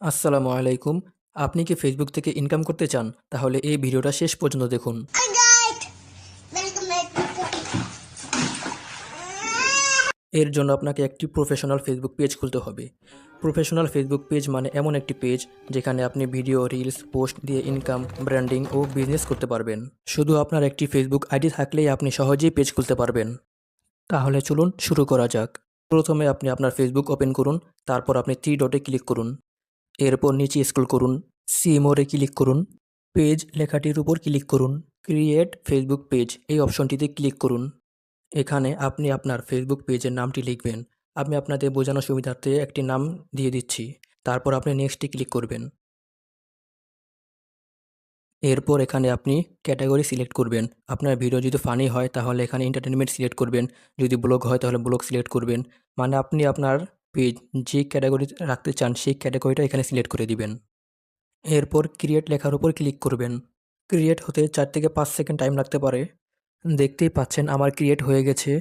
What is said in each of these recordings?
আসসালামু আলাইকুম। আপনি কি ফেসবুক থেকে ইনকাম করতে চান? তাহলে এই ভিডিওটা শেষ পর্যন্ত দেখুন। এর জন্য আপনাকে একটি প্রফেশনাল ফেসবুক পেজ খুলতে হবে। প্রফেশনাল ফেসবুক পেজ মানে এমন একটি পেজ যেখানে আপনি ভিডিও রিলস পোস্ট দিয়ে ইনকাম ব্র্যান্ডিং ও বিজনেস করতে পারবেন। শুধু আপনার একটি ফেসবুক আইডি থাকলেই আপনি সহজেই পেজ খুলতে পারবেন। তাহলে চলুন শুরু করা যাক। প্রথমে আপনি আপনার ফেসবুক ওপেন করুন তারপর আপনি থ্রি ডটে ক্লিক করুন। এরপর নিচে স্ক্রল করুন সি মোড়ে ক্লিক করুন পেজ লেখাটির উপর ক্লিক করুন ক্রিয়েট ফেসবুক পেজ এই অপশনটিতে ক্লিক করুন। এখানে আপনি আপনার ফেসবুক পেজের নামটি লিখবেন। আমি আপনাদের বোঝানোর সুবিধার্থে একটি নাম দিয়ে দিচ্ছি। তারপর আপনি নেক্সটে ক্লিক করবেন। এরপর এখানে আপনি ক্যাটাগরি সিলেক্ট করবেন। আপনার ভিডিও যদি ফানি হয়, তাহলে এখানে এন্টারটেনমেন্ট সিলেক্ট করবেন। যদি ব্লগ হয়, তাহলে ব্লগ সিলেক্ট করবেন। মানে আপনি আপনার পেজ যে ক্যাটাগরি রাখতে চান সেই ক্যাটাগরিটা এখানে সিলেক্ট করে দিবেন। এরপর ক্রিয়েট লেখার উপর ক্লিক করবেন। ক্রিয়েট হতে চার থেকে পাঁচ সেকেন্ড টাইম লাগতে পারে। দেখতেই পাচ্ছেন আমার ক্রিয়েট হয়ে গেছে।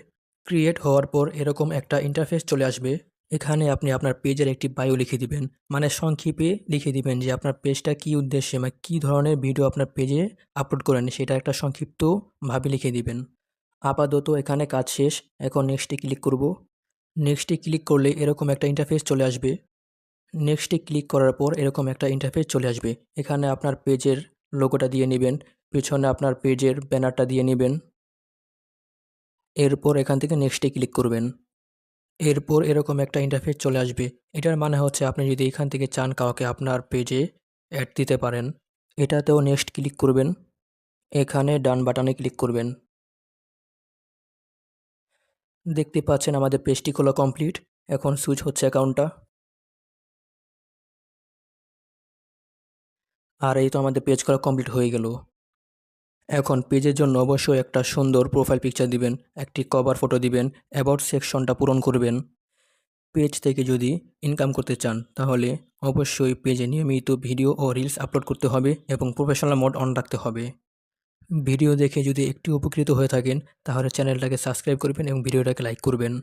ক্রিয়েট হওয়ার পর এরকম একটা ইন্টারফেস চলে আসবে। এখানে আপনি আপনার পেজের একটি বায়ো লিখে দিবেন। মানে সংক্ষেপে লিখে দিবেন যে আপনার পেজটা কী উদ্দেশ্যে মানে কী ধরনের ভিডিও আপনার পেজে আপলোড করেন সেটা একটা সংক্ষিপ্তভাবে লিখে দিবেন। আপাতত এখানে কাজ শেষ। এখন নেক্সটে ক্লিক করব। নেক্সটে ক্লিক করলে এরকম একটা ইন্টারফেস চলে আসবে। নেক্সটে ক্লিক করার পর এরকম একটা ইন্টারফেস চলে আসবে। এখানে আপনার পেজের লোগোটা দিয়ে নেবেন, পিছনে আপনার পেজের ব্যানারটা দিয়ে নেবেন। এরপর এখান থেকে নেক্সটে ক্লিক করবেন। এরপর এরকম একটা ইন্টারফেস চলে আসবে। এটার মানে হচ্ছে আপনি যদি এখান থেকে চান কাউকে আপনার পেজে অ্যাড দিতে পারেন, এটাতেও নেক্সট ক্লিক করবেন। এখানে ডান বাটনে ক্লিক করবেন। দেখতে পাচ্ছেন আমাদের পেজটি খোলা কমপ্লিট। এখন সুইচ হচ্ছে অ্যাকাউন্টটা। আর এই তো আমাদের পেজ করা কমপ্লিট হয়ে গেল। এখন পেজের জন্য অবশ্যই একটা সুন্দর প্রোফাইল পিকচার দিবেন, একটি কভার ফটো দিবেন অ্যাবাউট সেকশনটা পূরণ করবেন। পেজ থেকে যদি ইনকাম করতে চান, তাহলে অবশ্যই পেজে নিয়মিত ভিডিও ও রিলস আপলোড করতে হবে এবং প্রফেশনাল মোড অন রাখতে হবে। ভিডিও দেখে যদি একটু উপকৃত হয়ে থাকেন, তাহলে চ্যানেলটাকে সাবস্ক্রাইব করবেন এবং ভিডিওটাকে লাইক করবেন।